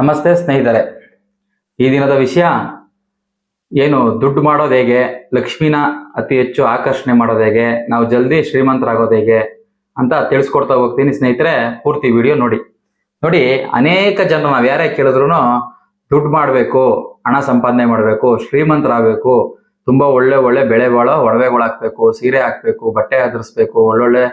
ನಮಸ್ತೆ ಸ್ನೇಹಿತರೆ. ಈ ದಿನದ ವಿಷಯ ಏನು? ದುಡ್ಡು ಮಾಡೋದು ಹೇಗೆ? ಲಕ್ಷ್ಮಿನ ಅತಿ ಹೆಚ್ಚು ಆಕರ್ಷಣೆ ಮಾಡೋದು ಹೇಗೆ? ನಾವು ಜಲ್ದಿ ಶ್ರೀಮಂತರಾಗೋದು ಹೇಗೆ? ಅಂತ ತಿಳಿಸ್ಕೊಡ್ತಾ ಹೋಗ್ತೀನಿ ಸ್ನೇಹಿತರೆ, ಪೂರ್ತಿ ವಿಡಿಯೋ ನೋಡಿ. ನೋಡಿ, ಅನೇಕ ಜನ ನಾವು ಯಾರೇ ಕೇಳಿದ್ರು ದುಡ್ಡು ಮಾಡಬೇಕು, ಹಣ ಸಂಪಾದನೆ ಮಾಡಬೇಕು, ಶ್ರೀಮಂತರಾಗಬೇಕು, ತುಂಬಾ ಒಳ್ಳೆ ಒಳ್ಳೆ ಬೆಳೆ ಬಾಳೋ ಹಾಕ್ಬೇಕು ಸೀರೆ ಹಾಕ್ಬೇಕು, ಬಟ್ಟೆ ಹದರ್ಸ್ಬೇಕು ಒಳ್ಳೊಳ್ಳೆ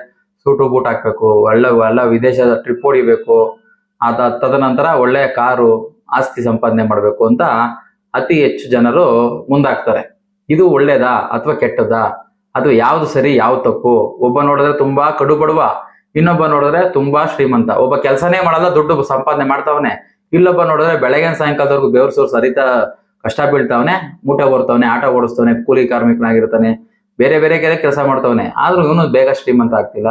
ಸೂಟು ಬೂಟ್ ಹಾಕ್ಬೇಕು, ಒಳ್ಳೆ ಎಲ್ಲ ವಿದೇಶದ ಟ್ರಿಪ್ ಹೊಡಿಬೇಕು ಅದ ತದನಂತರ ಒಳ್ಳೆ ಕಾರು ಆಸ್ತಿ ಸಂಪಾದನೆ ಮಾಡಬೇಕು ಅಂತ ಅತಿ ಹೆಚ್ಚು ಜನರು ಮುಂದಾಗ್ತಾರೆ. ಇದು ಒಳ್ಳೇದಾ ಅಥವಾ ಕೆಟ್ಟದಾ ಅದು ಯಾವ್ದು ಸರಿ, ಯಾವ್ದು ತಪ್ಪು? ಒಬ್ಬ ನೋಡಿದ್ರೆ ತುಂಬಾ ಕಡು ಬಡವ, ಇನ್ನೊಬ್ಬ ನೋಡಿದ್ರೆ ತುಂಬಾ ಶ್ರೀಮಂತ. ಒಬ್ಬ ಕೆಲಸನೇ ಮಾಡಲ್ಲ, ದುಡ್ಡು ಸಂಪಾದನೆ ಮಾಡ್ತಾವನೆ. ಇಲ್ಲೊಬ್ಬ ನೋಡಿದ್ರೆ ಬೆಳಗ್ಗೆ ಸಾಯಂಕಾಲದವರೆಗೂ ಬೆವರು ಸೋರ್ ಸರಿತಾ ಕಷ್ಟ ಬೀಳ್ತಾವನೆ, ಊಟ ಹೊರ್ತವನೆ ಆಟ ಓಡಿಸ್ತವನೆ, ಕೂಲಿ ಕಾರ್ಮಿಕನಾಗಿರ್ತಾನೆ, ಬೇರೆ ಬೇರೆ ಕೆರೆ ಕೆಲಸ ಮಾಡ್ತಾವನೆ. ಆದ್ರೂ ಇವನು ಬೇಗ ಶ್ರೀಮಂತ ಆಗ್ತಿಲ್ಲ.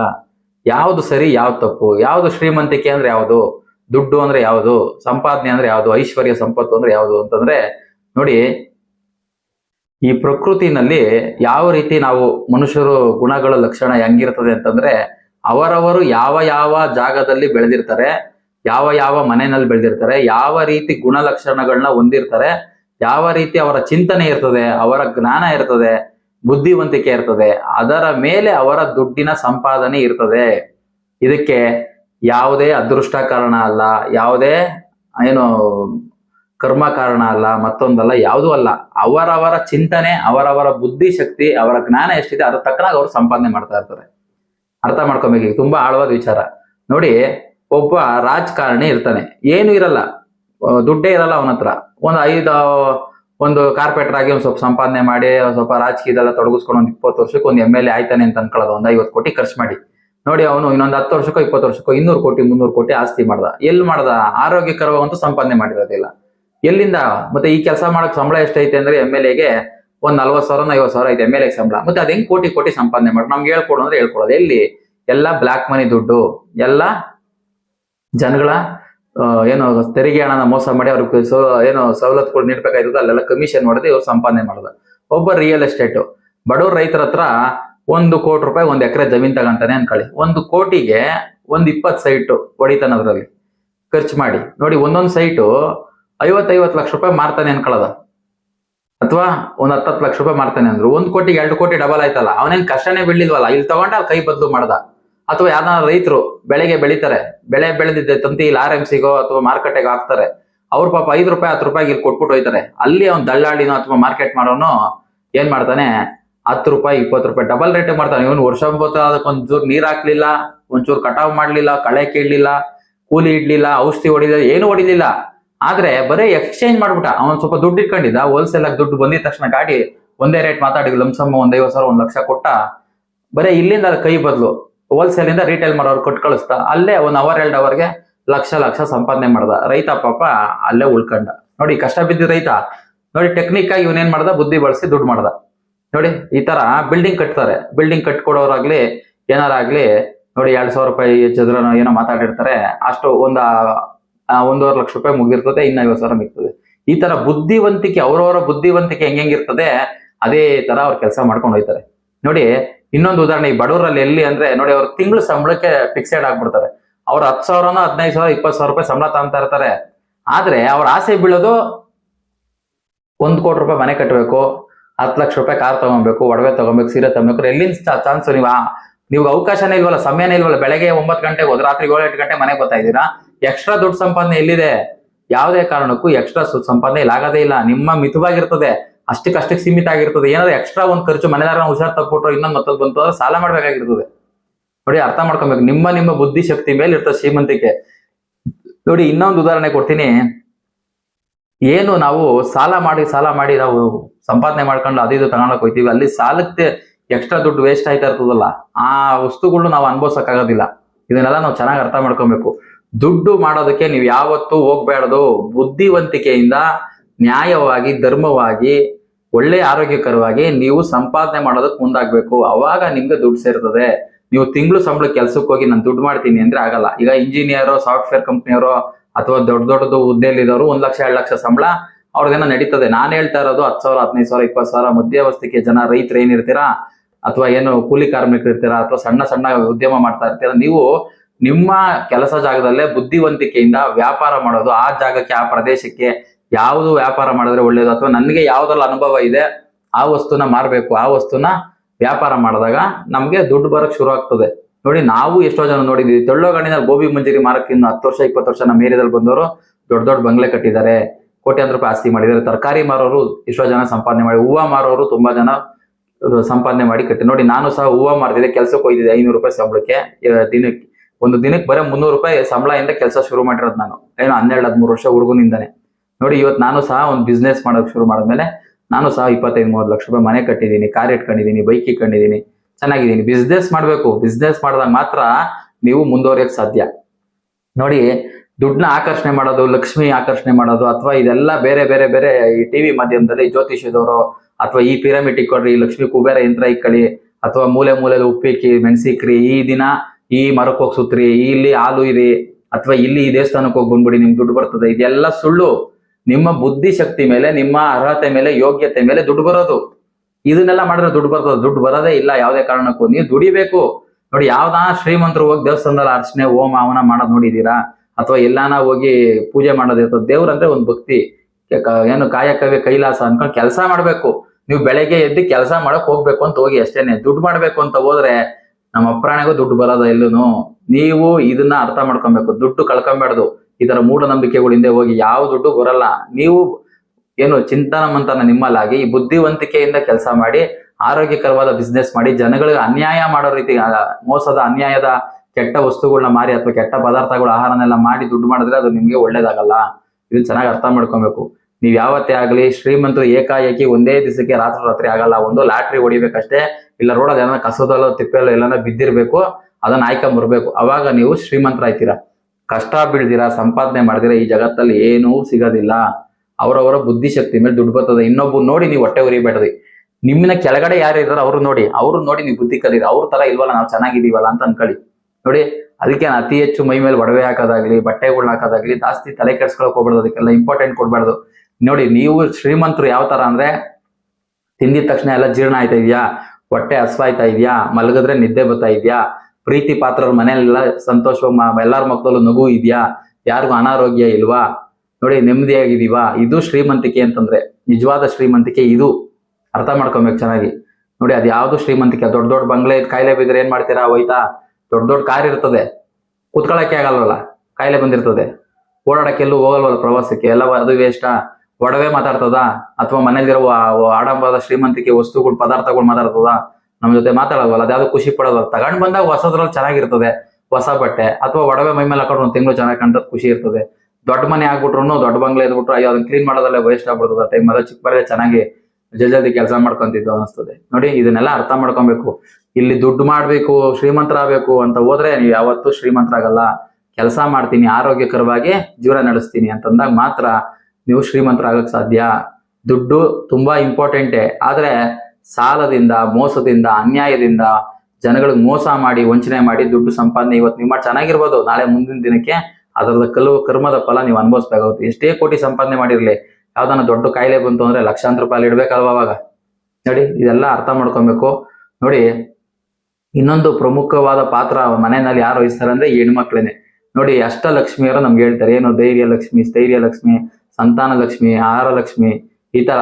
ಯಾವ್ದು ಸರಿ, ಯಾವ್ದು ತಪ್ಪು? ಯಾವ್ದು ಶ್ರೀಮಂತಿಕೆ ಅಂದ್ರೆ ಯಾವುದು? ದುಡ್ಡು ಅಂದ್ರೆ ಯಾವುದು? ಸಂಪಾದನೆ ಅಂದ್ರೆ ಯಾವುದು? ಐಶ್ವರ್ಯ ಸಂಪತ್ತು ಅಂದ್ರೆ ಯಾವುದು ಅಂತಂದ್ರೆ, ನೋಡಿ, ಈ ಪ್ರಕೃತಿನಲ್ಲಿ ಯಾವ ರೀತಿ ನಾವು ಮನುಷ್ಯರು ಗುಣಗಳ ಲಕ್ಷಣ ಹೆಂಗಿರ್ತದೆ ಅಂತಂದ್ರೆ, ಅವರವರು ಯಾವ ಯಾವ ಜಾಗದಲ್ಲಿ ಬೆಳೆದಿರ್ತಾರೆ, ಯಾವ ಯಾವ ಮನೆಯಲ್ಲಿ ಬೆಳೆದಿರ್ತಾರೆ, ಯಾವ ರೀತಿ ಗುಣಲಕ್ಷಣಗಳನ್ನ ಹೊಂದಿರ್ತಾರೆ, ಯಾವ ರೀತಿ ಅವರ ಚಿಂತನೆ ಇರ್ತದೆ, ಅವರ ಜ್ಞಾನ ಇರ್ತದೆ, ಬುದ್ಧಿವಂತಿಕೆ ಇರ್ತದೆ, ಅದರ ಮೇಲೆ ಅವರ ದುಡ್ಡಿನ ಸಂಪಾದನೆ ಇರ್ತದೆ. ಇದಕ್ಕೆ ಯಾವುದೇ ಅದೃಷ್ಟ ಕಾರಣ ಅಲ್ಲ, ಯಾವುದೇ ಏನು ಕರ್ಮ ಕಾರಣ ಅಲ್ಲ, ಮತ್ತೊಂದಲ್ಲ ಯಾವುದೂ ಅಲ್ಲ. ಅವರವರ ಚಿಂತನೆ, ಅವರವರ ಬುದ್ಧಿ ಶಕ್ತಿ, ಅವರ ಜ್ಞಾನ ಎಷ್ಟಿದೆ ಅದ್ರ ತಕ್ಕನಾಗ ಅವರು ಸಂಪಾದನೆ ಮಾಡ್ತಾ ಇರ್ತಾರೆ. ಅರ್ಥ ಮಾಡ್ಕೊಬೇಕು ಈಗ, ತುಂಬಾ ಆಳವಾದ ವಿಚಾರ. ನೋಡಿ, ಒಬ್ಬ ರಾಜಕಾರಣಿ ಇರ್ತಾನೆ. ಏನು ಇರಲ್ಲ. ದುಡ್ಡೇ ಇರಲ್ಲ ಅವನ ಹತ್ರ. ಒಂದು ಐದು, ಒಂದು ಕಾರ್ಪೆಟರ್ ಆಗಿ ಒಂದು ಸ್ವಲ್ಪ ಸಂಪಾದನೆ ಮಾಡಿ ಸ್ವಲ್ಪ ರಾಜಕೀಯದೆಲ್ಲ ತೊಡಗಿಸ್ಕೊಂಡು ಒಂದು ಇಪ್ಪತ್ತು ವರ್ಷಕ್ಕೆ ಒಂದು ಎಂ ಎಲ್ ಎ ಆಯ್ತಾನೆ ಅಂತ ಅನ್ಕೊಳ್ಳೋದು, ಒಂದು ಐವತ್ತು ಕೋಟಿ ಖರ್ಚು ಮಾಡಿ. ನೋಡಿ ಅವನು ಇನ್ನೊಂದು ಹತ್ತು ವರ್ಷಕ್ಕೋ, ಇಪ್ಪತ್ತು ವರ್ಷಕ್ಕೋ, ಇನ್ನೂರು ಕೋಟಿ, ಮುನ್ನೂರು ಕೋಟಿ ಆಸ್ತಿ ಮಾಡ್ದ. ಎಲ್ಲಿ ಮಾಡ್ದ? ಆರೋಗ್ಯಕರವಾಗಂತೂ ಸಂಪಾದನೆ ಮಾಡಿರೋದಿಲ್ಲ. ಎಲ್ಲಿಂದ? ಮತ್ತೆ ಈ ಕೆಲಸ ಮಾಡಕ್ ಸಂಬಳ ಎಷ್ಟೈತೆ ಅಂದ್ರೆ ಎಂ ಎಲ್ ಎಗೆ ಒಂದ್ ನಲ್ವತ್ತು ಸಾವಿರ ಐವತ್ತು ಸಾವಿರ ಐತೆ ಎಂ ಎಲ್ ಎ ಸಂಬಳ. ಮತ್ತೆ ಅದ್ ಹೆಂಗ್ ಕೋಟಿ ಕೋಟಿ ಸಂಪಾದನೆ ಮಾಡಿ ನಮ್ಗೆ ಹೇಳ್ಕೊಡು ಅಂದ್ರೆ ಹೇಳ್ಕೊಡೋದು. ಎಲ್ಲಿ? ಎಲ್ಲ ಬ್ಲಾಕ್ ಮನಿ ದುಡ್ಡು. ಎಲ್ಲ ಜನಗಳ ಏನು ತೆರಿಗೆ ಹಣನ ಮೋಸ ಮಾಡಿ ಅವ್ರಿಗೆ ಏನು ಸವಲತ್ತುಗಳು ನೀಡ್ಬೇಕಾಯ್ತದ, ಅಲ್ಲೆಲ್ಲ ಕಮಿಷನ್ ಮಾಡಿದ್ರೆ ಇವ್ರು ಸಂಪಾದನೆ ಮಾಡೋದು. ಒಬ್ಬ ರಿಯಲ್ ಎಸ್ಟೇಟ್ ಬಡವ್ರ ರೈತರ ಹತ್ರ ಒಂದು ಕೋಟಿ ರೂಪಾಯಿ ಒಂದು ಎಕರೆ ಜಮೀನ್ ತಗೊಂತಾನೆ ಅನ್ಕೊಳ್ಳಿ. ಒಂದು ಕೋಟಿಗೆ ಒಂದ್ ಇಪ್ಪತ್ತು ಸೈಟು ಹೊಡಿತಾನೆ ಅದರಲ್ಲಿ ಖರ್ಚು ಮಾಡಿ. ನೋಡಿ, ಒಂದೊಂದು ಸೈಟು ಐವತ್ತೈವತ್ತು ಲಕ್ಷ ರೂಪಾಯಿ ಮಾರ್ತಾನೆ ಅನ್ಕೊಳ್ಳೋದ. ಅಥವಾ ಒಂದ್ ಹತ್ತತ್ತು ಲಕ್ಷ ರೂಪಾಯಿ ಮಾರ್ತಾನೆ ಅಂದ್ರು. ಒಂದ್ ಕೋಟಿಗೆ ಎರಡು ಕೋಟಿ ಡಬಲ್ ಆಯ್ತಲ್ಲ. ಅವನೇನ್ ಕಷ್ಟನೇ ಬೀಳಿಲ್ವಲ್ಲ? ಇಲ್ಲಿ ತಗೊಂಡ ಕೈ ಬದಲು ಮಾಡ್ದ. ಅಥವಾ ಯಾವ್ದಾರ ರೈತರು ಬೆಳೆಗೆ ಬೆಳಿತಾರೆ. ಬೆಳೆ ಬೆಳೆದಿದ್ದೆ ತಂತಿ ಇಲ್ಲಿ ಆರ್ ಎಂ ಸಿಗೋ ಅಥವಾ ಮಾರ್ಕೆಟ್ಗೆ ಹಾಕ್ತಾರೆ. ಅವ್ರ ಪಾಪ ಐದು ರೂಪಾಯಿ ಹತ್ತು ರೂಪಾಯಿಗೆ ಇಲ್ಲಿ ಕೊಟ್ಬಿಟ್ಟು ಹೋಯ್ತಾರೆ. ಅಲ್ಲಿ ಅವ್ನು ದಳ್ಳಾಳಿನೋ ಅಥವಾ ಮಾರ್ಕೆಟ್ ಮಾಡೋನು ಏನ್ ಮಾಡ್ತಾನೆ? ಹತ್ತು ರೂಪಾಯಿ, ಇಪ್ಪತ್ತು ರೂಪಾಯಿ ಡಬಲ್ ರೇಟ್ ಮಾಡ್ತಾನೆ. ಇವನು ವರ್ಷ ಅದಕ್ಕೆ ಒಂಚೂರು ನೀರ್ ಹಾಕ್ಲಿಲ್ಲ, ಒಂಚೂರು ಕಟಾವ್ ಮಾಡ್ಲಿಲ್ಲ, ಕಳೆ ಕೇಳಲಿಲ್ಲ, ಕೂಲಿ ಇಡ್ಲಿಲ್ಲ, ಔಷಧಿ ಹೊಡಿಲಿಲ್ಲ, ಏನು ಹೊಡಿಲಿಲ್ಲ. ಆದ್ರೆ ಬರೀ ಎಕ್ಸ್ಚೇಂಜ್ ಮಾಡ್ಬಿಟ್ಟ. ಅವನ್ ಸ್ವಲ್ಪ ದುಡ್ಡು ಇಟ್ಕೊಂಡಿದ್ದ ಹೋಲ್ಸೇಲ್ ಆಗಿ ದುಡ್ಡು ಬಂದಿದ ತಕ್ಷಣ ಗಾಡಿ ಒಂದೇ ರೇಟ್ ಮಾತಾಡಿ ಲಂಸಮ್ಮ ಒಂದ್ ಸಾವಿರ, ಒಂದ್ ಲಕ್ಷ ಕೊಟ್ಟ. ಬರೀ ಇಲ್ಲಿಂದ ಕೈ ಬದಲು. ಹೋಲ್ಸೇಲ್ ಇಂದ ರಿಟೇಲ್ ಮಾಡೋರು ಕೊಟ್ಟು ಕಳಿಸ್ತಾ. ಅಲ್ಲೇ ಒಂದ್ ಅವರ್ ಎರಡು ಅವರ್ಗೆ ಲಕ್ಷ ಲಕ್ಷ ಸಂಪಾದನೆ ಮಾಡ್ದ. ರೈತ ಪಾಪ ಅಲ್ಲೇ ಉಳ್ಕೊಂಡ. ನೋಡಿ ಕಷ್ಟ ಬಿದ್ದ ರೈತ. ನೋಡಿ ಟೆಕ್ನಿಕ್ ಆಗಿ ಇವನೇನ್ ಮಾಡ್ದ? ಬುದ್ಧಿ ಬಳಸಿ ದುಡ್ಡು ಮಾಡ್ದ. ನೋಡಿ, ಈ ತರ ಬಿಲ್ಡಿಂಗ್ ಕಟ್ತಾರೆ. ಬಿಲ್ಡಿಂಗ್ ಕಟ್ಕೊಡೋರಾಗ್ಲಿ, ಏನಾರಾಗ್ಲಿ, ನೋಡಿ ಎರಡ್ ಸಾವಿರ ರೂಪಾಯಿ ಚದ್ರ ಏನೋ ಮಾತಾಡಿರ್ತಾರೆ. ಅಷ್ಟು ಒಂದ ಒಂದೂವರೆ ಲಕ್ಷ ರೂಪಾಯಿ ಮುಗಿರ್ತದೆ, ಇನ್ನ ಐವತ್ತು ಸಾವಿರ ಮಿಗ್ತದೆ. ಈ ತರ ಬುದ್ಧಿವಂತಿಕೆ, ಅವರವರ ಬುದ್ಧಿವಂತಿಕೆ ಹೆಂಗಿರ್ತದೆ ಅದೇ ತರ ಅವ್ರ ಕೆಲಸ ಮಾಡ್ಕೊಂಡು ಹೋಯ್ತಾರೆ. ನೋಡಿ, ಇನ್ನೊಂದು ಉದಾಹರಣೆ, ಈ ಬಡವರಲ್ಲಿ ಎಲ್ಲಿ ಅಂದ್ರೆ, ನೋಡಿ, ಅವ್ರ ತಿಂಗಳು ಸಂಬಳಕ್ಕೆ ಫಿಕ್ಸೆಡ್ ಆಗ್ಬಿಡ್ತಾರೆ. ಅವ್ರ ಹತ್ತು ಸಾವಿರನೋ, ಹದಿನೈದು ಸಾವಿರ ಇಪ್ಪತ್ತು ಸಾವಿರ ರೂಪಾಯಿ ಸಂಬಳ ತಗೊಂತಾ ಇರ್ತಾರೆ. ಆದ್ರೆ ಅವ್ರ ಆಸೆ ಬೀಳೋದು, ಒಂದ್ ಕೋಟಿ ರೂಪಾಯಿ ಮನೆ ಕಟ್ಟಬೇಕು ಹತ್ತು ಲಕ್ಷ ರೂಪಾಯಿ ಕಾರ್ ತಗೊಬೇಕು ಒಡವೆ ತಗೊಬೇಕು ಸೀರೆ ತಗೊಬೇಕು ಎಲ್ಲಿಂದ ಚಾನ್ಸ್ ನೀವು ನೀವು ಅವಕಾಶನೇ ಇಲ್ವಲ್ಲ, ಸಮಯನೇ ಇಲ್ವಲ್ಲ, ಬೆಳಗ್ಗೆ ಒಂಬತ್ತು ಗಂಟೆಗೆ ಹೋದ್ರೆ, ರಾತ್ರಿ ಏಳು ಎಂಟು ಗಂಟೆ ಮನೆಗೆ ಬರ್ತಾ ಇದ್ದೀರಾ? ಎಕ್ಸ್ಟ್ರಾ ದುಡ್ಡು ಸಂಪಾದನೆ ಎಲ್ಲಿದೆ? ಯಾವುದೇ ಕಾರಣಕ್ಕೂ ಎಕ್ಸ್ಟ್ರಾ ಸಂಪಾದನೆ ಇಲ್ಲಿ ಆಗೋದೇ ಇಲ್ಲ. ನಿಮ್ಮ ಮಿತವಾಗಿರ್ತದೆ ಅಷ್ಟಕ್ಕೆ ಸೀಮಿತ ಆಗಿರ್ತದೆ. ಏನಾದ್ರು ಎಕ್ಸ್ಟ್ರಾ ಒಂದು ಖರ್ಚು ಮನೆದಾರ ಹುಷಾರ್ ತಪ್ಪಿಟ್ರು ಇನ್ನೊಂದು ಮತ್ತೊಂದು ಬಂತು ಅಂದ್ರೆ ಸಾಲ ಮಾಡಬೇಕಾಗಿರ್ತದೆ. ನೋಡಿ, ಅರ್ಥ ಮಾಡ್ಕೊಬೇಕು. ನಿಮ್ಮ ನಿಮ್ಮ ಬುದ್ಧಿ ಶಕ್ತಿ ಮೇಲೆ ಇರ್ತದೆ ಶ್ರೀಮಂತಿಕೆ. ನೋಡಿ, ಇನ್ನೊಂದು ಉದಾಹರಣೆ ಕೊಡ್ತೀನಿ. ಏನು ನಾವು ಸಾಲ ಮಾಡಿ ಸಾಲ ಮಾಡಿ ನಾವು ಸಂಪಾದನೆ ಮಾಡ್ಕೊಂಡು ಅದು ಇದು ತಗೊಳಕ್ ಹೋಗ್ತೀವಿ. ಅಲ್ಲಿ ಸಾಲಕ್ಕೆ ಎಕ್ಸ್ಟ್ರಾ ದುಡ್ಡು ವೇಸ್ಟ್ ಆಯ್ತಾ ಇರ್ತದಲ್ಲ, ಆ ವಸ್ತುಗಳು ನಾವು ಅನುಭವಿಸಕ್ಕಾಗೋದಿಲ್ಲ. ಇದನ್ನೆಲ್ಲ ನಾವು ಚೆನ್ನಾಗಿ ಅರ್ಥ ಮಾಡ್ಕೊಬೇಕು. ದುಡ್ಡು ಮಾಡೋದಕ್ಕೆ ನೀವು ಯಾವತ್ತೂ ಹೋಗ್ಬೇಡದು ಬುದ್ಧಿವಂತಿಕೆಯಿಂದ ನ್ಯಾಯವಾಗಿ, ಧರ್ಮವಾಗಿ, ಒಳ್ಳೆ ಆರೋಗ್ಯಕರವಾಗಿ ನೀವು ಸಂಪಾದನೆ ಮಾಡೋದಕ್ಕೆ ಮುಂದಾಗಬೇಕು. ಅವಾಗ ನಿಮ್ಗೆ ದುಡ್ಡು ಸೇರ್ತದೆ. ನೀವು ತಿಂಗಳು ಸಂಬಳ ಕೆಲಸಕ್ಕೆ ಹೋಗಿ ನಾನು ದುಡ್ಡು ಮಾಡ್ತೀನಿ ಅಂದ್ರೆ ಆಗಲ್ಲ. ಈಗ ಇಂಜಿನಿಯರ್ ಸಾಫ್ಟ್ವೇರ್ ಕಂಪ್ನಿಯವರು ಅಥವಾ ದೊಡ್ಡ ದೊಡ್ಡದು ಹುದ್ದೆಯಲ್ಲಿದ್ದವರು ಒಂದ್ ಲಕ್ಷ, ಎರಡು ಲಕ್ಷ ಸಂಬಳ ಅವ್ರದ್ದೇನೋ ನಡೀತದೆ. ನಾನು ಹೇಳ್ತಾ ಇರೋದು ಹತ್ತು ಸಾವಿರ, ಹದಿನೈದು ಸಾವಿರ, ಇಪ್ಪತ್ತು ಸಾವಿರ ಮಧ್ಯವಸ್ಥಿಕೆ ಜನ ರೈತರು ಏನಿರ್ತೀರಾ, ಅಥವಾ ಏನು ಕೂಲಿ ಕಾರ್ಮಿಕರು ಇರ್ತೀರಾ, ಅಥವಾ ಸಣ್ಣ ಸಣ್ಣ ಉದ್ಯಮ ಮಾಡ್ತಾ ಇರ್ತೀರಾ, ನೀವು ನಿಮ್ಮ ಕೆಲಸ ಜಾಗದಲ್ಲೇ ಬುದ್ಧಿವಂತಿಕೆಯಿಂದ ವ್ಯಾಪಾರ ಮಾಡೋದು, ಆ ಜಾಗಕ್ಕೆ, ಆ ಪ್ರದೇಶಕ್ಕೆ ಯಾವುದು ವ್ಯಾಪಾರ ಮಾಡಿದ್ರೆ ಒಳ್ಳೇದು? ಅಥವಾ ನನಗೆ ಯಾವ್ದ್ರಲ್ಲಿ ಅನುಭವ ಇದೆ, ಆ ವಸ್ತುನ ಮಾರಬೇಕು, ಆ ವಸ್ತುನ ವ್ಯಾಪಾರ ಮಾಡಿದಾಗ ನಮಗೆ ದುಡ್ಡು ಬರಕ್ ಶುರು ಆಗ್ತದೆ. ನೋಡಿ ನಾವು ಎಷ್ಟೋ ಜನ ನೋಡಿದೀವಿ. ತೆಳ್ಳೋಗಣ್ಣಿನ ಗೋಬಿ ಮಂಜೂರಿ ಮಾರಕ್ಕೆ ಇನ್ನು ಹತ್ತು ವರ್ಷ, ಇಪ್ಪತ್ತು ವರ್ಷ ನಮ್ಮ ಏರಿಯಾದಲ್ಲಿ ಬಂದವರು ದೊಡ್ಡ ದೊಡ್ಡ ಬಂಗ್ಲೆ ಕಟ್ಟಿದ್ದಾರೆ. ಕೋಟ್ಯಾಂತರ ರೂಪಾಯಿ ಆಸ್ತಿ ಮಾಡಿದ್ದಾರೆ. ತರಕಾರಿ ಮಾರೋರು ಎಷ್ಟೋ ಜನ ಸಂಪಾದನೆ ಮಾಡಿ, ಹೂವು ಮಾರೋರು ತುಂಬಾ ಜನ ಸಂಪಾದನೆ ಮಾಡಿ ಕಟ್ಟಿ, ನೋಡಿ ನಾನು ಸಹ ಹೂವು ಮಾರ್ತಿದ್ದೆ, ಕೆಲಸಕ್ಕೆ ಹೋಗಿದ್ದೆ ಐನೂರು ರೂಪಾಯಿ ಸಂಬಳಕ್ಕೆ. ದಿನಕ್ಕೆ, ಒಂದು ದಿನಕ್ಕೆ ಬರೀ ಮುನ್ನೂರು ರೂಪಾಯಿ ಸಂಬಳದಿಂದ ಕೆಲಸ ಶುರು ಮಾಡಿರೋದು ನಾನು. ಏನೋ ಹನ್ನೆರಡು, ಹದಿಮೂರು ವರ್ಷ ಹುಡುಗನಿಂದಾನೆ. ನೋಡಿ ಇವತ್ತು ನಾನು ಸಹ ಒಂದು ಬಿಸ್ನೆಸ್ ಮಾಡೋಕೆ ಶುರು ಮಾಡಿದ್ಮೇಲೆ ನಾನು ಸಹ ಇಪ್ಪತ್ತೈದು, ಮೂವತ್ತು ಲಕ್ಷ ರೂಪಾಯಿ ಮನೆ ಕಟ್ಟಿದ್ದೀನಿ, ಕಾರ್ ಇಟ್ಕೊಂಡಿದ್ದೀನಿ ಬೈಕ್ ಇಟ್ಕೊಂಡಿದ್ದೀನಿ. ಚೆನ್ನಾಗಿದ್ದೀನಿ. ಬಿಸ್ನೆಸ್ ಮಾಡಬೇಕು. ಬಿಸ್ನೆಸ್ ಮಾಡಿದಾಗ ಮಾತ್ರ ನೀವು ಮುಂದುವರಿಯಕ್ ಸಾಧ್ಯ. ನೋಡಿ, ದುಡ್ಡನ್ನ ಆಕರ್ಷಣೆ ಮಾಡೋದು, ಲಕ್ಷ್ಮಿ ಆಕರ್ಷಣೆ ಮಾಡೋದು, ಅಥವಾ ಇದೆಲ್ಲ ಬೇರೆ ಬೇರೆ ಬೇರೆ ಈ ಟಿವಿ ಮಾಧ್ಯಮದಲ್ಲಿ ಜ್ಯೋತಿಷದವರು ಅಥವಾ ಈ ಪಿರಮಿಡ್ ಇಕ್ಕೊಡ್ರಿ ಲಕ್ಷ್ಮಿ ಕುಬೇರ ಯಂತ್ರ ಇಕ್ಕಳಿ, ಅಥವಾ ಮೂಲೆ ಮೂಲೆಯಲ್ಲಿ ಉಪ್ಪಿಕ್ಕಿ ಮೆಣಸಿಕ್ರಿ ಈ ದಿನ ಈ ಮರಕ್ಕೆ ಹೋಗಿ ಸುತ್ರಿ ಇಲ್ಲಿ ಹಾಲು ಇರಿ, ಅಥವಾ ಇಲ್ಲಿ ಈ ದೇವಸ್ಥಾನಕ್ಕೆ ಹೋಗಿ ಬಂದ್ಬಿಡಿ, ನಿಮ್ಗೆ ದುಡ್ಡು ಬರ್ತದೆ. ಇದೆಲ್ಲ ಸುಳ್ಳು. ನಿಮ್ಮ ಬುದ್ಧಿ ಶಕ್ತಿ ಮೇಲೆ, ನಿಮ್ಮ ಅರ್ಹತೆ ಮೇಲೆ, ಯೋಗ್ಯತೆ ಮೇಲೆ ದುಡ್ಡು ಬರೋದು. ಇದನ್ನೆಲ್ಲ ಮಾಡಿದ್ರೆ ದುಡ್ಡು ಬರ್ತದೆ. ದುಡ್ಡು ಬರೋದೇ ಇಲ್ಲ ಯಾವುದೇ ಕಾರಣಕ್ಕೂ. ನೀವು ದುಡಿಬೇಕು. ನೋಡಿ ಯಾವ್ದಾನ ಶ್ರೀಮಂತರು ಹೋಗಿ ದೇವಸ್ಥಾನದಲ್ಲಿ ಅರ್ಚನೆ, ಹೋಮ ಅವನ ಮಾಡೋದು ನೋಡಿದೀರಾ ಅಥವಾ ಎಲ್ಲಾನ ಹೋಗಿ ಪೂಜೆ ಮಾಡೋದಿರ್ತದೆ ದೇವ್ರಂದ್ರೆ ಒಂದು ಭಕ್ತಿ. ಏನು ಕಾಯಕವೇ ಕೈಲಾಸ ಅನ್ಕೊಂಡು ಕೆಲಸ ಮಾಡ್ಬೇಕು. ನೀವು ಬೆಳಗ್ಗೆ ಎದ್ದು ಕೆಲಸ ಮಾಡಕ್ ಹೋಗ್ಬೇಕು ಅಂತ ಹೋಗಿ ಅಷ್ಟೇನೆ. ದುಡ್ಡು ಮಾಡ್ಬೇಕು ಅಂತ ಹೋದ್ರೆ ನಮ್ಮ ಅಪ್ರಾಣಿಗೂ ದುಡ್ಡು ಬರೋದ ಇಲ್ಲೂ ನೀವು ಇದನ್ನ ಅರ್ಥ ಮಾಡ್ಕೊಬೇಕು. ದುಡ್ಡು ಕಳ್ಕೊಬೇಡ್ದು ಇದರ ತರ ಮೂಢನಂಬಿಕೆಗಳ ಹಿಂದೆ ಹೋಗಿ ಯಾವ ದುಡ್ಡು ಬರಲ್ಲ. ನೀವು ಏನು ಚಿಂತನ ಮಂತನ ನಿಮ್ಮಲ್ಲಾಗಿ ಈ ಬುದ್ಧಿವಂತಿಕೆಯಿಂದ ಕೆಲಸ ಮಾಡಿ, ಆರೋಗ್ಯಕರವಾದ ಬಿಸ್ನೆಸ್ ಮಾಡಿ, ಜನಗಳಿಗೆ ಅನ್ಯಾಯ ಮಾಡೋ ರೀತಿ ಮೋಸದ, ಅನ್ಯಾಯದ ಕೆಟ್ಟ ವಸ್ತುಗಳನ್ನ ಮಾರಿ ಅಥವಾ ಕೆಟ್ಟ ಪದಾರ್ಥಗಳ ಆಹಾರನೆಲ್ಲ ಮಾಡಿ ದುಡ್ಡು ಮಾಡಿದ್ರೆ ಅದು ನಿಮ್ಗೆ ಒಳ್ಳೇದಾಗಲ್ಲ. ಇದನ್ನ ಚೆನ್ನಾಗಿ ಅರ್ಥ ಮಾಡ್ಕೊಬೇಕು. ನೀವ್ ಯಾವತ್ತೇ ಆಗ್ಲಿ ಶ್ರೀಮಂತರು ಏಕಾಏಕಿ ಒಂದೇ ದಿವಸಕ್ಕೆ ರಾತ್ರಿ ರಾತ್ರಿ ಆಗಲ್ಲ. ಒಂದು ಲಾಟ್ರಿ ಹೊಡಿಬೇಕಷ್ಟೇ, ಇಲ್ಲ ರೋಡಲ್ಲಿ ಏನಾರ ಕಸದಲ್ಲೋ ತಿಪ್ಪೆಲ್ಲೋ ಎಲ್ಲಾನ ಬಿದ್ದಿರ್ಬೇಕು, ಅದನ್ನ ಆಯ್ಕೊಂಡ್ ಬರ್ಬೇಕು ಅವಾಗ ನೀವು ಶ್ರೀಮಂತರಾಯ್ತೀರಾ. ಕಷ್ಟ ಬೀಳ್ದಿರಾ ಸಂಪಾದನೆ ಮಾಡಿದಿರ ಈ ಜಗತ್ತಲ್ಲಿ ಏನೂ ಸಿಗೋದಿಲ್ಲ. ಅವರವರ ಬುದ್ಧಿಶಕ್ತಿ ಮೇಲೆ ದುಡ್ಡು ಬರ್ತದೆ. ಇನ್ನೊಬ್ಬ ನೋಡಿ ನೀವು ಹೊಟ್ಟೆ ಉರಿಬೇಡ್ರಿ ನಿಮ್ಮಿನ ಕೆಳಗಡೆ ಯಾರು ಇದಾರೆ ಅವ್ರು ನೋಡಿ. ಅವ್ರು ನೋಡಿ ನೀವು ಬುದ್ಧಿ ಕಲೀರಿ. ಅವ್ರ ತರ ಇಲ್ವಲ್ಲ, ನಾವು ಚೆನ್ನಾಗಿದೀವಲ್ಲ ಅಂತ ಅನ್ಕೊಳ್ಳಿ. ನೋಡಿ, ಅದಕ್ಕೆ ಅತಿ ಹೆಚ್ಚು ಮೈ ಮೇಲೆ ಒಡವೆ ಹಾಕೋದಾಗ್ಲಿ ಬಟ್ಟೆಗಳನ್ನ ಹಾಕೋದಾಗ್ಲಿ, ಜಾಸ್ತಿ ತಲೆ ಕೆಡ್ಸ್ಕೊಳಕ್ ಹೋಗ್ಬಾರ್ದು. ಅದಕ್ಕೆಲ್ಲ ಇಂಪಾರ್ಟೆಂಟ್ ಕೊಡ್ಬಾರ್ದು. ನೋಡಿ, ನೀವು ಶ್ರೀಮಂತರು ಯಾವ ತರ ಅಂದ್ರೆ, ತಿಂದಿದ ತಕ್ಷಣ ಎಲ್ಲ ಜೀರ್ಣ ಆಯ್ತಾ ಇದೆಯಾ? ಹೊಟ್ಟೆ ಹಸ್ವಾಯ್ತಾ ಇದೆಯಾ? ಮಲಗಿದ್ರೆ ನಿದ್ದೆ ಬರ್ತಾ ಇದೆಯಾ? ಪ್ರೀತಿ ಪಾತ್ರರ ಮನೆಯಲ್ಲೆಲ್ಲ ಸಂತೋಷವಾಗಿ ಎಲ್ಲಾರ ಮಕ್ಕಳಲ್ಲೂ ನಗು ಇದೆಯಾ? ಯಾರಿಗೂ ಅನಾರೋಗ್ಯ ಇಲ್ವಾ? ನೋಡಿ, ನೆಮ್ಮದಿಯಾಗಿದ್ದೀವಾ? ಇದು ಶ್ರೀಮಂತಿಕೆ ಅಂತಂದ್ರೆ, ನಿಜವಾದ ಶ್ರೀಮಂತಿಕೆ ಇದು. ಅರ್ಥ ಮಾಡ್ಕೊಬೇಕು ಚೆನ್ನಾಗಿ. ನೋಡಿ, ಅದು ಯಾವುದು ಶ್ರೀಮಂತಿಕೆ? ದೊಡ್ಡ ದೊಡ್ಡ ಬಂಗ್ಲೆ ಕಾಯಿಲೆ ಬಿದ್ರೆ ಏನ್ ಮಾಡ್ತೀರಾ ಹೋಯ್ತಾ? ದೊಡ್ಡ ದೊಡ್ಡ ಕಾರ್ ಇರ್ತದೆ. ಕುತ್ಕೊಳಕ್ಕೆ ಆಗಲ್ವಲ್ಲ? ಕಾಯಿಲೆ ಬಂದಿರ್ತದೆ. ಓಡಾಡಕ್ಕೆ ಎಲ್ಲೂ ಹೋಗಲ್ವಲ್ಲ ಪ್ರವಾಸಕ್ಕೆ? ಎಲ್ಲ ಅದು ವೇಸ್ಟಾ ಒಡವೆ ಮಾತಾಡ್ತದ? ಅಥವಾ ಮನೇಲಿರುವ ಆಡಂಬರದ ಶ್ರೀಮಂತಿಕೆ ವಸ್ತುಗಳು, ಪದಾರ್ಥಗಳು ಮಾತಾಡ್ತದ? ನಮ್ಮ ಜೊತೆ ಮಾತಾಡಲ್ವಲ್ಲ? ಅದ್ಯಾವುದು ಖುಷಿ ಪಡೋದಲ್ಲ ತಗೊಂಡ್ ಬಂದಾಗ ಹೊಸದ್ರಲ್ಲಿ ಚೆನ್ನಾಗಿರ್ತದೆ. ಹೊಸ ಬಟ್ಟೆ. ಅಥವಾ ಒಡವೆ ಮೈ ಮೇಲೆ ಹಾಕೊಂಡು ಒಂದು ತಿಂಗಳು ಚೆನ್ನಾಗಿ ಕಾಣ್ತದ ಖುಷಿ ಇರ್ತದೆ. ದೊಡ್ಡ ಮನೆ ಆಗ್ಬಿಟ್ರು ದೊಡ್ಡ ಬಂಗ್ಲೆ ಇದ್ಬಿಟ್ರು, ಅಯ್ಯೋ, ಅದನ್ನ ಕ್ಲೀನ್ ಮಾಡೋದಲ್ಲೇ ವೇಸ್ಟ್ ಆಗ್ಬಿಡ್ತದೆ ಟೈಮ್ ಅದ ಚಿಕ್ಕ ಬರೇ ಚೆನ್ನಾಗಿ ಜಲ್ದಿ ಕೆಲಸ ಮಾಡ್ಕೊಂತಿದ್ದು ಅನಿಸ್ತದೆ ನೋಡಿ, ಇದನ್ನೆಲ್ಲ ಅರ್ಥ ಮಾಡ್ಕೊಬೇಕು. ಇಲ್ಲಿ ದುಡ್ಡು ಮಾಡ್ಬೇಕು ಶ್ರೀಮಂತರಾಗಬೇಕು ಅಂತ ಹೋದ್ರೆ ನೀವು ಯಾವತ್ತೂ ಶ್ರೀಮಂತರಾಗಲ್ಲ. ಕೆಲಸ ಮಾಡ್ತೀನಿ, ಆರೋಗ್ಯಕರವಾಗಿ ಜೀವನ ನಡೆಸ್ತೀನಿ ಅಂತಂದಾಗ ಮಾತ್ರ ನೀವು ಶ್ರೀಮಂತರಾಗಕ್ ಸಾಧ್ಯ. ದುಡ್ಡು ತುಂಬಾ ಇಂಪಾರ್ಟೆಂಟ್ ಆದ್ರೆ ಸಾಲದಿಂದ, ಮೋಸದಿಂದ, ಅನ್ಯಾಯದಿಂದ ಜನಗಳಿಗೆ ಮೋಸ ಮಾಡಿ, ವಂಚನೆ ಮಾಡಿ ದುಡ್ಡು ಸಂಪಾದನೆ ಇವತ್ತು ನಿಮ್ಮ ಚೆನ್ನಾಗಿರ್ಬೋದು. ನಾಳೆ ಮುಂದಿನ ದಿನಕ್ಕೆ ಅದರದ ಕೆಲವು ಕರ್ಮದ ಫಲ ನೀವು ಅನುಭವಿಸ್ಬೇಕಾಗುತ್ತೆ ಎಷ್ಟೇ ಕೋಟಿ ಸಂಪಾದನೆ ಮಾಡಿರಲಿ, ಯಾವ್ದಾನ ದೊಡ್ಡ ಕಾಯಿಲೆ ಬಂತು ಅಂದ್ರೆ ಲಕ್ಷಾಂತರ ರೂಪಾಯಿ ಇಡ್ಬೇಕಲ್ವ ಅವಾಗ? ನೋಡಿ, ಇದೆಲ್ಲ ಅರ್ಥ ಮಾಡ್ಕೊಬೇಕು. ನೋಡಿ, ಇನ್ನೊಂದು ಪ್ರಮುಖವಾದ ಪಾತ್ರ ಮನೆಯಲ್ಲಿ ಯಾರು ವಹಿಸ್ತಾರೆ ಅಂದ್ರೆ ಹೆಣ್ಮಕ್ಳೇನೆ. ನೋಡಿ ಅಷ್ಟ ಲಕ್ಷ್ಮಿಯರು ನಮ್ಗೆ ಹೇಳ್ತಾರೆ, ಏನು ಧೈರ್ಯ ಲಕ್ಷ್ಮಿ, ಸ್ಥೈರ್ಯ ಲಕ್ಷ್ಮಿ, ಸಂತಾನ ಲಕ್ಷ್ಮಿ, ಆಹಾರ ಲಕ್ಷ್ಮಿ, ಈ ತರ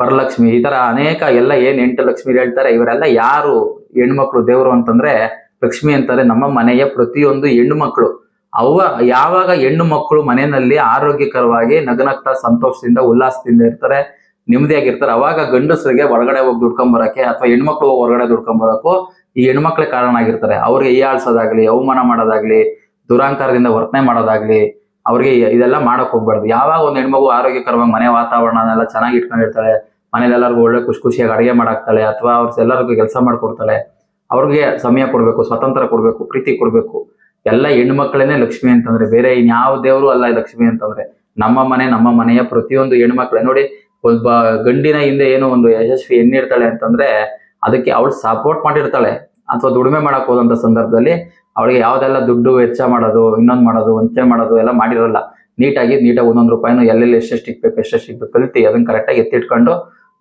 ಪರಲಕ್ಷ್ಮಿ ಈ ತರ ಅನೇಕ ಎಲ್ಲ ಏನ್ ಎಂಟು ಲಕ್ಷ್ಮಿ ಹೇಳ್ತಾರೆ, ಇವರೆಲ್ಲ ಯಾರು ಹೆಣ್ಮಕ್ಳು ದೇವರು ಅಂತಂದ್ರೆ ಲಕ್ಷ್ಮಿ ಅಂತಾರೆ ನಮ್ಮ ಮನೆಯ ಪ್ರತಿಯೊಂದು ಹೆಣ್ಣು ಮಕ್ಕಳು ಅವ ಯಾವಾಗ ಹೆಣ್ಣು ಮಕ್ಕಳು ಮನೆಯಲ್ಲಿ ಆರೋಗ್ಯಕರವಾಗಿ ನಗನಗ್ತಾ ಸಂತೋಷದಿಂದ ಉಲ್ಲಾಸದಿಂದ ಇರ್ತಾರೆ, ನೆಮ್ಮದಿಯಾಗಿರ್ತಾರೆ, ಅವಾಗ ಗಂಡಸರಿಗೆ ಹೊರಗಡೆ ಹೋಗಿ ದುಡ್ಕೊಂಡ್ ಬರಕ್ಕೆ ಅಥವಾ ಹೆಣ್ಮಕ್ಳು ಹೊರಗಡೆ ದುಡ್ಕೊಂಡ್ ಬರಕ್ಕೂ ಈ ಹೆಣ್ಮಕ್ಳೇ ಕಾರಣ ಆಗಿರ್ತಾರೆ. ಅವ್ರಿಗೆ ಹೀಯಾಳ್ಸೋದಾಗ್ಲಿ ಅವಮಾನ ಮಾಡೋದಾಗ್ಲಿ, ದುರಾಂಕಾರದಿಂದ ವರ್ತನೆ ಮಾಡೋದಾಗ್ಲಿ, ಅವ್ರಿಗೆ ಇದೆಲ್ಲ ಮಾಡಕ್ ಹೋಗ್ಬಾರ್ದು. ಯಾವಾಗ ಒಂದು ಹೆಣ್ಮಗು ಆರೋಗ್ಯಕರವಾಗಿ ಮನೆ ವಾತಾವರಣನೆಲ್ಲ ಚೆನ್ನಾಗಿ ಇಟ್ಕೊಂಡಿರ್ತಾಳೆ, ಮನೇಲಿ ಒಳ್ಳೆ ಖುಷಿ ಖುಷಿಯಾಗಿ ಅಡುಗೆ ಮಾಡಾಕ್ತಾಳೆ ಅಥವಾ ಅವ್ರ ಎಲ್ಲರಿಗೂ ಕೆಲಸ ಮಾಡ್ಕೊಡ್ತಾಳೆ, ಅವ್ರಿಗೆ ಸಮಯ ಕೊಡಬೇಕು ಸ್ವತಂತ್ರ ಕೊಡಬೇಕು, ಪ್ರೀತಿ ಕೊಡ್ಬೇಕು. ಎಲ್ಲ ಹೆಣ್ಮಕ್ಳೇನೆ ಲಕ್ಷ್ಮಿ ಅಂತಂದ್ರೆ, ಬೇರೆ ಇನ್ಯಾವ ದೇವರು ಅಲ್ಲ ಲಕ್ಷ್ಮಿ ಅಂತಂದ್ರೆ, ನಮ್ಮ ಮನೆ, ನಮ್ಮ ಮನೆಯ ಪ್ರತಿಯೊಂದು ಹೆಣ್ಮಕ್ಳೆ. ನೋಡಿ, ಒಬ್ಬ ಗಂಡಿನ ಹಿಂದೆ ಏನೋ ಒಂದು ಯಶಸ್ವಿ ಹೆಣ್ಣಿರ್ತಾಳೆ ಅಂತಂದ್ರೆ, ಅದಕ್ಕೆ ಅವಳು ಸಪೋರ್ಟ್ ಮಾಡಿರ್ತಾಳೆ. ಅಥವಾ ದುಡಿಮೆ ಮಾಡಕ್ ಹೋದಂತ ಸಂದರ್ಭದಲ್ಲಿ ಅವಳಿಗೆ ಯಾವ್ದೆಲ್ಲ ದುಡ್ಡು ವೆಚ್ಚ ಮಾಡೋದು, ಇನ್ನೊಂದ್ ಮಾಡೋದು ವಂಚನೆ ಮಾಡೋದು ಎಲ್ಲ ಮಾಡಿರಲ್ಲ. ನೀಟಾಗಿ ನೀಟಾಗಿ ಒಂದೊಂದು ರೂಪಾಯಿನೂ ಎಲ್ಲೆಲ್ಲಿ ಎಷ್ಟೆಷ್ಟು ಇಕ್ಬೇಕು ಎಷ್ಟೆಷ್ಟು ಇಕ್ಬೇಕು ಕಲ್ತಿ ಅದನ್ನ ಕರೆಕ್ಟಾಗಿ ಎತ್ತಿಟ್ಕೊಂಡು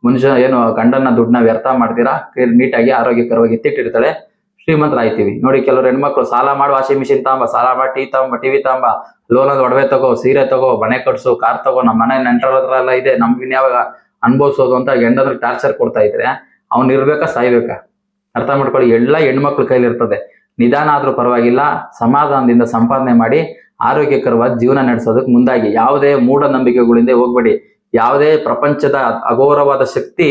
ಮನುಷ್ಯ ಏನು ಗಂಡನ ದುಡ್ಡನ್ನ ವ್ಯರ್ಥ ಮಾಡ್ತೀರಾ, ನೀಟಾಗಿ ಆರೋಗ್ಯಕರವಾಗಿ ಎತ್ತಿಟ್ಟಿರ್ತಾಳೆ. ಶ್ರೀಮಂತರಾಯ್ತೀವಿ ನೋಡಿ ಕೆಲವ್ರು ಹೆಣ್ಮಕ್ಳು ಸಾಲ ಮಾಡಿ, ವಾಷಿಂಗ್ ಮಿಷಿನ್ ತಾಂಬ, ಸಾಲ ಮಾಡಿ, ಟಿ ತಾಂಬ, ಟಿವಿ ತಾಂಬ ಲೋನ್ ಒಂದು ಒಡವೆ ತಗೋ, ಸೀರೆ ತಗೋ, ಮನೆ ಕಟ್ಸು, ಕಾರ್ ತಗೋ ನಮ್ಮ ಮನೆ ನೆಂಟರ ಹತ್ರ ಎಲ್ಲ ಇದೆ, ನಮ್ಗೆ ಇನ್ಯಾವಾಗ ಅನ್ಭವಿಸೋದು ಅಂತ ಗಂಡಂದ್ರೆ ಟಾರ್ಚರ್ ಕೊಡ್ತಾ ಇದ್ರೆ ಅವ್ನ್ ಇರ್ಬೇಕಾ, ಸಾಯ್ಬೇಕಾ? ಅರ್ಥ ಮಾಡ್ಕೊಳ್ಳಿ, ಎಲ್ಲ ಹೆಣ್ಮಕ್ಳ ಕೈಲಿರ್ತದೆ ನಿಧಾನ ಆದ್ರೂ ಪರವಾಗಿಲ್ಲ, ಸಮಾಧಾನದಿಂದ ಸಂಪಾದನೆ ಮಾಡಿ, ಆರೋಗ್ಯಕರವಾದ ಜೀವನ ನಡೆಸೋದಕ್ಕೆ ಮುಂದಾಗಿ. ಯಾವುದೇ ಮೂಢನಂಬಿಕೆಗಳಿಂದ ಹೋಗ್ಬೇಡಿ. ಯಾವುದೇ ಪ್ರಪಂಚದ ಅಘೋರವಾದ ಶಕ್ತಿ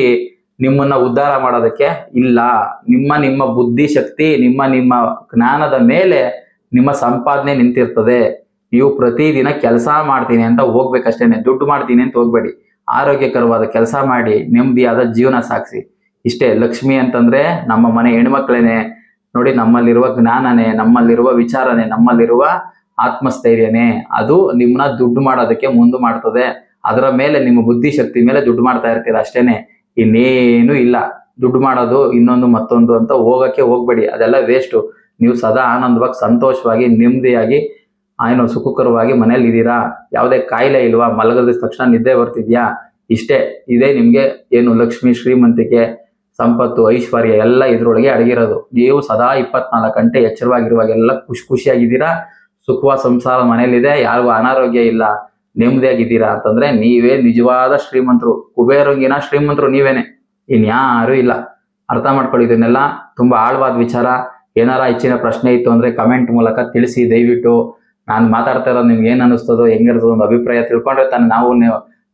ನಿಮ್ಮನ್ನ ಉದ್ಧಾರ ಮಾಡೋದಕ್ಕೆ ಇಲ್ಲ. ನಿಮ್ಮ ನಿಮ್ಮ ಬುದ್ಧಿ ಶಕ್ತಿ, ನಿಮ್ಮ ನಿಮ್ಮ ಜ್ಞಾನದ ಮೇಲೆ ನಿಮ್ಮ ಸಂಪಾದನೆ ನಿಂತಿರ್ತದೆ. ನೀವು ಪ್ರತಿದಿನ ಕೆಲಸ ಮಾಡ್ತೀನಿ ಅಂತ ಹೋಗ್ಬೇಕಷ್ಟೇನೆ. ದುಡ್ಡು ಮಾಡ್ತೀನಿ ಅಂತ ಹೋಗ್ಬೇಡಿ. ಆರೋಗ್ಯಕರವಾದ ಕೆಲಸ ಮಾಡಿ, ನೆಮ್ಮದಿಯಾದ ಜೀವನ ಸಾಗಿಸಿ ಇಷ್ಟೇ, ಲಕ್ಷ್ಮಿ ಅಂತಂದ್ರೆ ನಮ್ಮ ಮನೆ ಹೆಣ್ಮಕ್ಳೇನೆ. ನೋಡಿ, ನಮ್ಮಲ್ಲಿರುವ ಜ್ಞಾನನೇ, ನಮ್ಮಲ್ಲಿರುವ ವಿಚಾರನೆ, ನಮ್ಮಲ್ಲಿರುವ ಆತ್ಮಸ್ಥೈರ್ಯನೇ. ಅದು ನಿಮ್ಮನ್ನ ದುಡ್ಡು ಮಾಡೋದಕ್ಕೆ ಮುಂದೆ ಮಾಡ್ತದೆ. ಅದರ ಮೇಲೆ ನಿಮ್ಮ ಬುದ್ಧಿಶಕ್ತಿ ಮೇಲೆ ದುಡ್ಡು ಮಾಡ್ತಾ ಇರ್ತೀರ ಅಷ್ಟೇನೆ. ಇನ್ನೇನು ಇಲ್ಲ. ದುಡ್ಡು ಮಾಡೋದು ಇನ್ನೊಂದು ಮತ್ತೊಂದು ಅಂತ ಹೋಗಕ್ಕೆ ಹೋಗ್ಬೇಡಿ. ಅದೆಲ್ಲ ವೇಸ್ಟು ನೀವು ಸದಾ ಆನಂದವಾಗಿ, ಸಂತೋಷವಾಗಿ, ನೆಮ್ಮದಿಯಾಗಿ ಏನು ಸುಖಕರವಾಗಿ ಮನೇಲಿ ಇದ್ದೀರಾ? ಯಾವುದೇ ಕಾಯಿಲೆ ಇಲ್ವಾ? ಮಲಗದ ತಕ್ಷಣ ನಿದ್ದೆ ಬರ್ತಿದ್ಯಾ? ಇಷ್ಟೇ. ಇದೇ ನಿಮಗೆ ಏನು ಲಕ್ಷ್ಮಿ, ಶ್ರೀಮಂತಿಕೆ, ಸಂಪತ್ತು, ಐಶ್ವರ್ಯ ಎಲ್ಲ ಇದರೊಳಗೆ ಅಡಗಿರೋದು. ನೀವು ಸದಾ ಇಪ್ಪತ್ನಾಲ್ಕು ಗಂಟೆ ಎಚ್ಚರವಾಗಿರುವಾಗೆಲ್ಲ ಖುಷಿ ಖುಷಿಯಾಗಿದ್ದೀರಾ? ಸುಖವಾದ ಸಂಸಾರ ಮನೇಲಿದೆ. ಯಾರಿಗೂ ಅನಾರೋಗ್ಯ ಇಲ್ಲ. ನೆಮ್ಮದಿಯಾಗಿದ್ದೀರಾ ಅಂತಂದ್ರೆ ನೀವೇ ನಿಜವಾದ ಶ್ರೀಮಂತರು, ಕುಬೇರಂಗಿನ ಶ್ರೀಮಂತರು ನೀವೇನೆ. ಇನ್ಯಾರು ಇಲ್ಲ. ಅರ್ಥ ಮಾಡ್ಕೊಳ್ಳಿ ಇದನ್ನೆಲ್ಲ. ತುಂಬಾ ಆಳವಾದ ವಿಚಾರ. ಏನಾರ ಹೆಚ್ಚಿನ ಪ್ರಶ್ನೆ ಇತ್ತು ಅಂದ್ರೆ ಕಮೆಂಟ್ ಮೂಲಕ ತಿಳಿಸಿ, ದಯವಿಟ್ಟು. ನಾನು ಮಾತಾಡ್ತಾ ಇರೋದು ನಿಮ್ಗೆ ಏನ್ ಅನಿಸ್ತದೋ ಹೆಂಗಿರ್ತದೋ ಒಂದು ಅಭಿಪ್ರಾಯ ತಿಳ್ಕೊಂಡ್ರೆ ತಾನೆ ನಾವು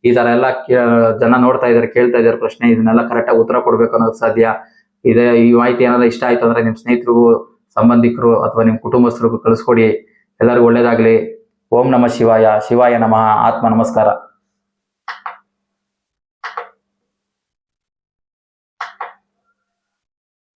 ಈ ತರ ಎಲ್ಲ ಜನ ನೋಡ್ತಾ ಇದಾರೆ ಕೇಳ್ತಾ ಇದಾರೆ ಪ್ರಶ್ನೆ, ಇದನ್ನೆಲ್ಲ ಕರೆಕ್ಟಾಗಿ ಉತ್ತರ ಕೊಡ್ಬೇಕು ಅನ್ನೋದು ಸಾಧ್ಯ. ಇದೇ ಈ ಮಾಹಿತಿ ಏನಾದ್ರು ಇಷ್ಟ ಆಯ್ತು ಅಂದ್ರೆ ನಿಮ್ ಸ್ನೇಹಿತರಿಗೂ, ಸಂಬಂಧಿಕರು ಅಥವಾ ನಿಮ್ ಕುಟುಂಬಸ್ಥರಿಗೂ ಕಳಿಸ್ಕೊಡಿ. ಎಲ್ಲರಿಗೂ ಒಳ್ಳೇದಾಗ್ಲಿ. ಓಂ ನಮಃ ಶಿವಾಯ ಶಿವಾಯ ನಮಃ ಆತ್ಮ ನಮಸ್ಕಾರ.